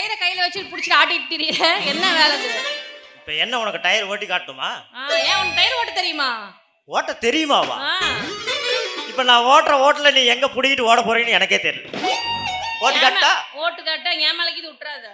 டயரை கையில வச்சு புடிச்சிட்டு ஆட்டிட்டு திரியிற. என்ன வேலை இப்ப என்ன உனக்கு டயர் ஓட்டி காட்டுமா ஏன் உனக்கு டயர் ஓட்ட தெரியுமா? ஓட்ட தெரியுமாவா? இப்ப நான் ஓட்டுற ஓட்டல நீ எங்க புடிக்கிட்டு ஓட போறீங்கன்னு எனக்கே தெரியல. ஓட்டி ஏன் காட்டா? ஓட்டு காட்ட? என் மேலக்கு இது விட்டுறாத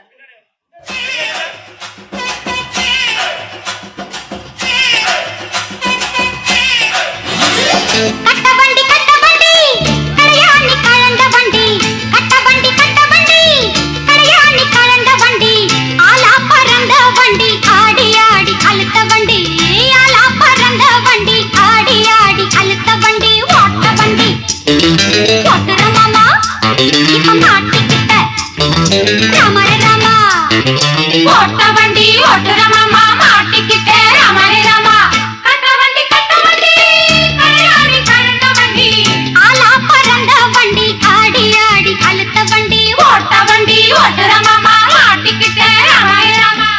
வண்டி மாட்டிக்கிட்ட கட்ட வண்டி கட்ட வண்டி கரையாடி கலந்த வண்டி ஆலா பறந்த வண்டி ஆடி ஆடி அழுத்த வண்டி ஓட்ட வண்டி ஓட்டுற மாமா மாட்டிக்கிட்ட ராமர ராமா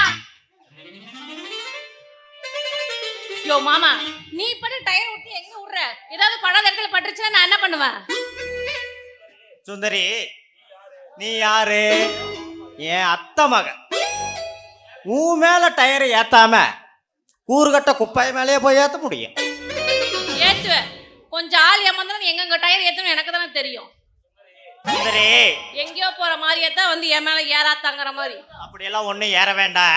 யோ மாமா நீ பண்ணி டயர் ஓட்டி எங்க விடுற ஏதாவது படாத இடத்துல பட்டுருச்சுன்னா நான் என்ன பண்ணுவேன்? சுந்தரி நீ யாரு? என் அத்தை மகன். உன் மேல டயரை ஏத்தாம கூறுகட்ட குப்பாய் மேலேயே போய் ஏத்த முடியும். ஏத்துவேன் கொஞ்சம் ஆள் ஏமாந்தா நீ எங்க டயர் ஏத்தணும் எனக்கு தானே தெரியும். சுந்தரி எங்கேயோ போற மாதிரியே தான் வந்து என் மேல ஏறாத்தாங்கிற மாதிரி. அப்படியெல்லாம் ஒண்ணும் ஏற வேண்டாம்.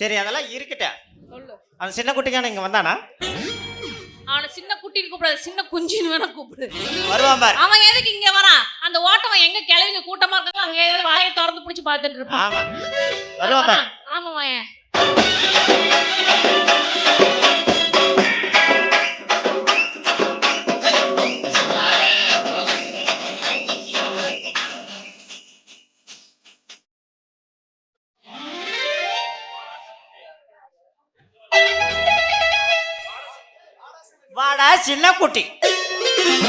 சரி அதெல்லாம் இருக்கட்டும். சொல்லு. அந்த சின்ன குட்டிக்கான இங்க வந்தானா? அவனை சின்ன குட்டின்னு கூப்பிடாது சின்ன குஞ்சின்னு வேணா கூப்பிடு. வருவான் பாரு. அவன் எதுக்கு இங்க வரான்? அந்த ஓட்டவன் எங்க கிளவிங்க கூட்டமா இருக்காங்க அங்க வாயை திறந்து பிடிச்சி பார்த்துட்டு இருப்பான். வருவான் பாரு. வாயன் வாடா சின்ன குட்டி.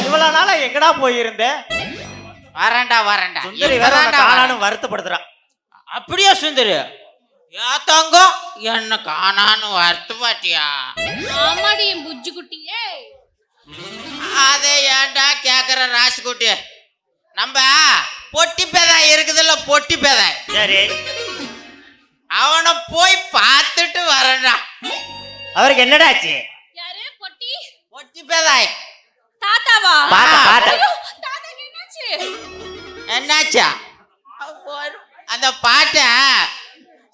இவ்வளவு நாளா எங்கடா போயிருந்த? வரேன்டா வரேன்டா. சுந்தரி வேற. காணான்னு வருத்தப்படுத்துறான். அப்படியா சுந்தரி? ஏ தங்கம் என்ன காணான்னு வருத்த பாட்டியா ஆமாடி என் புஜ்ஜி குட்டி ஏய் அதை ஏன்டா கேக்குற ராசிக்குட்டி? நம்ம பொட்டி பேதா இருக்குதுல்ல பொட்டி பேதா? சரி. அவனை போய் பார்த்துட்டு வரேன்டா. அவருக்கு என்னடாச்சு? யாரு? பொட்டி? பொட்டி பேதாய் தாத்தாவா. ஐயோ, தாத்தாக்கு என்னாச்சு? என்னாச்சா? அந்த பாட்டை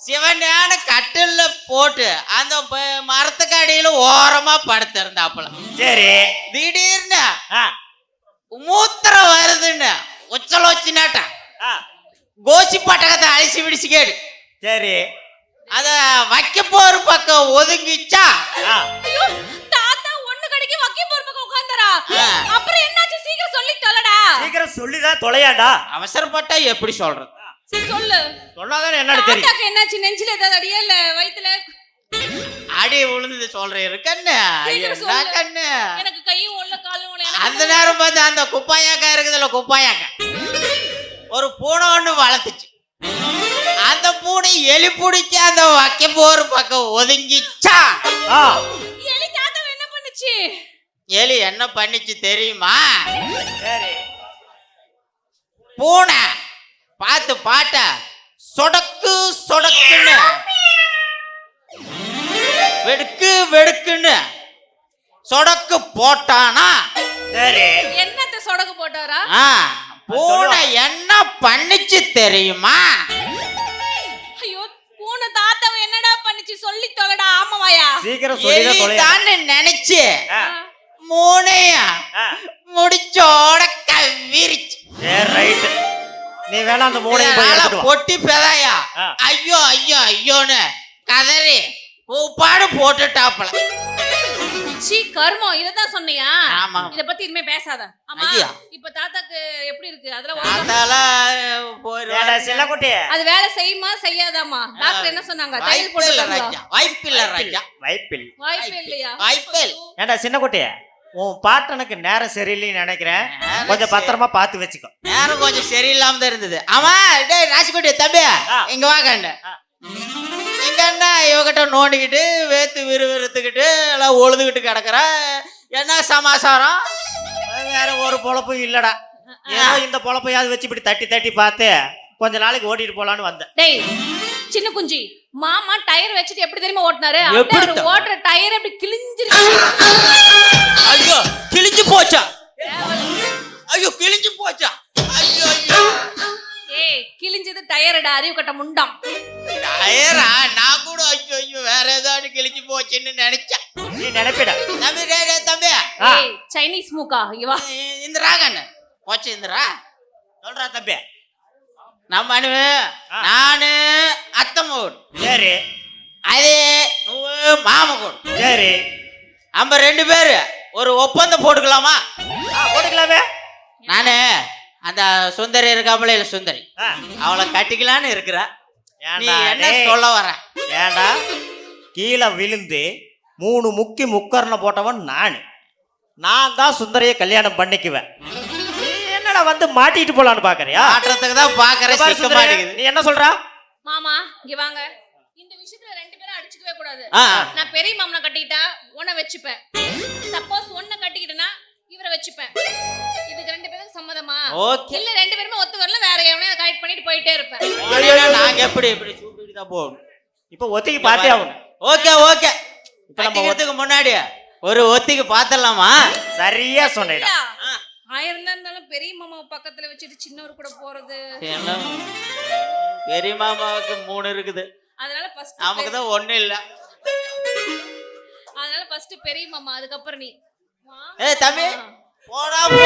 சிவனான கட்டில்ல போட்டு அந்த ப- மரத்துக்கடியில ஓரமா படுத்திருந்தாப்புல. சரி. திடீர்னு ஆ, மூத்திரம் வருதுன்னு உச்சல வச்சுனாட்டா ஆ, கோசி பட்டகத்தை அழிச்சு விடிச்சு கேடு. சரி. அத வைக்க போற பக்கம் ஒதுங்கிச்சா? தாத்தா ஒண்ணு கடைக்கு வக்கி போற பக்கம் உட்கார்ந்தாரா. அப்புறம் என்னாச்சு? சீக்கிரம் சொல்லி தொலைடா. சீக்கிரம் சொல்லிதான் தொலையாண்டா. அவசரப்பட்டா எப்படி சொல்றது? சொல்லு. சொன்னாதானே என்னன்னு தெரியும். தாத்தாக்கு என்னாச்சு? நெஞ்சில ஏதாவது அடியா இல்ல? வயித்துல? அடி விழுந்தது சொல்றேன் கண்ணு. சீக்கிரம் என்ன. கண்ணு? எனக்கு கையும் ஒல்ல காலும் ஒல்ல அந்த நேரம் பார்த்து அந்த குப்பாயாக்கா இருக்குதுல்ல குப்பாயாக்கா. ஒரு பூனை ஒண்ணு வளர்த்துச்சு. அந்த பூனை எலி பிடிச்சி அந்த வைக்க போற பக்கம் ஒதுங்கிச்சா? ஆ, எலி தாத்தா என்ன பண்ணுச்சு? எலி என்ன பண்ணிச்சு தெரியுமா? சரி. பூனை. பார்த்து பாட்ட சொடக்கு சொடக்குன்னு. வெடுக்கு வெடுக்குன்னு. சொடக்கு போட்டானா? சரி. என்னத்த சொடக்கு போட்டாரா? ஆ, பூனை என்ன பண்ணிச்சு தெரியுமா? ஐயோ பூனை தாத்தாவை என்னடா பண்ணுச்சு? சொல்லி தொலைடா ஆமாவாயா. சீக்கிரம் சொல்லிதான் தொலையா எலிதான்னு நினைச்சு மூணையா முடிச்சோட கவிரிச்சு சரி ரைட் நீ வேணா அந்த மூணையும் போய் எடுத்துட்டு வா. பொட்டி பெதாயா. ஆ. ஐயோ ஐயோ ஐயோன்னு கதறி உப்பாடு போட்டுட்டாப்பல. சீ கர்மம் இததான் சொன்னியா? ஆமா. இத பத்தி இனிமே பேசாத. ஆமா ஐயா. இப்ப தாத்தாக்கு எப்படி இருக்கு? அதெல்லாம் ஒழுங்கா- அதால ஏடா போயிடுவாரு செல்லக்குட்டி? அது வேலை செய்யுமா செய்யாதாமா டாக்டர் என்ன சொன்னாங்க? தையல் வாய்ப்பில்ல போட்டு ராஜா. வாய்ப்பில்ல ராஜா. வைப்பில் வாய்ப்பே இல்லையா வாய்ப்பில் ஏண்டா சின்ன குட்டி உன் பாட்டனுக்கு நேரம் சரியில்லைன்னு நினைக்கிறேன். கொஞ்சம் பத்திரமா பார்த்து வச்சுக்கோ. நேரம் கொஞ்சம் சரியில்லாம தான் இருந்தது. ஆமா டேய் ராசிக்குட்டி தம்பி. இங்க ஆ. இங்க என்ன இவகிட்ட நோண்டிக்கிட்டு வேத்து விறுவிறுத்துக்கிட்டு எல்லாம் ஒழுதுகிட்டு கிடக்குற. என்ன சமாசாரம்? வேற ஒரு பொழப்பும் இல்லடா. ஏதோ இந்த பொழப்பையாவது வச்சு இப்படி தட்டி தட்டி பார்த்து கொஞ்ச நாளைக்கு ஓட்டிட்டு போலான்னு வந்தேன். டேய் சின்ன குஞ்சி மாமா டயர் வச்சுட்டு எப்படி தெரியுமா ஓட்டினாரு? அவர்? ஓட்டுற டயர் அப்படி கிழிஞ்சிருச்சு. ஐயோ கிழிஞ்சு போச்சா? ஐயோ கிழிஞ்சு போச்சா? ஐயோ ஐயோ. ஏய் கிழிஞ்சது டயர்டா அறிவு கட்ட முண்டாம். டயரா நான் கூட ஐயோ ஐயோ வேற ஏதாவது கிழிஞ்சு போச்சுன்னு நினைச்சேன். நீ நினைப்பிட. தம்பி டே டே தம்பி. ஏய் சைனீஸ் மூக்கா இங்க வா. இ- இந்திரா கண்ணு போச்சு இந்திரா. சொல்றா தம்பி. நம்ம அனுவு நானு அத்தமூர். சரி. அது நூறு மாமகூர். சரி. நம்ம ரெண்டு பேர் ஒரு ஒப்பந்தம் போட்டுக்கலாமா? போட்டுக்கலாமே. நானு அந்த சுந்தரி இருக்காப்புல சுந்தரி. அவளை கட்டிக்கலான்னு இருக்கிற. நீ சொல்ல வர? ஏண்டா? கீழே விழுந்து மூணு முக்கி முக்கரனை போட்டவன் நான். நான் தான் சுந்தரியை கல்யாணம் பண்ணிக்குவேன். என்னடா வந்து மாட்டிட்டு போலான்னு பாக்குறியா? ஆட்டுறதுக்கு தான் பாக்குற பாரு சிக்க மாட்டேங்குது. நீ என்ன சொல்றா? மாமா இங்க வாங்க. இந்த விஷயத்துல ரெண்டு பேரும் அடிச்சுக்கவே கூடாது. நான் பெரிய மாமனை கட்டிக்கிட்டா உன்னை வச்சுப்பேன். சப்போஸ் உன்னை கட்டிக்கிட்டேன்னா இவரை வச்சுப்பேன். இதுக்கு ரெண்டு பேரும் சம்மதமா? ஓகே. இல்ல ரெண்டு பேருமே ஒத்து வரல வேற எவனையும் கரெக்ட் பண்ணிட்டு போயிட்டே இருப்பேன். நாங்க எப்படி இப்படி சூப்பிட்டு தான் போகணும்? இப்ப ஒத்திக்கு பார்த்தே ஆகணும். Okay okay. இப்ப நம்ம கட்டிக்கிறதுக்கு முன்னாடி ஒரு ஒத்திக்கு பாத்திரலாமா? சரியா சொன்னேடா. ஆயிரம் தான் இருந்தாலும் பெரிய மாமா பக்கத்துல வச்சுட்டு சின்னவர் கூட போறது? பெரிய மாமாவுக்கு மூணு இருக்குது. அதனால ஃபர்ஸ்ட் நமக்கு தான் ஒண்ணு இல்ல. அதனால ஃபர்ஸ்ட் பெரிய மாமா அதுக்கப்புறம் நீ. ஏய் தம்பி. போடா போ.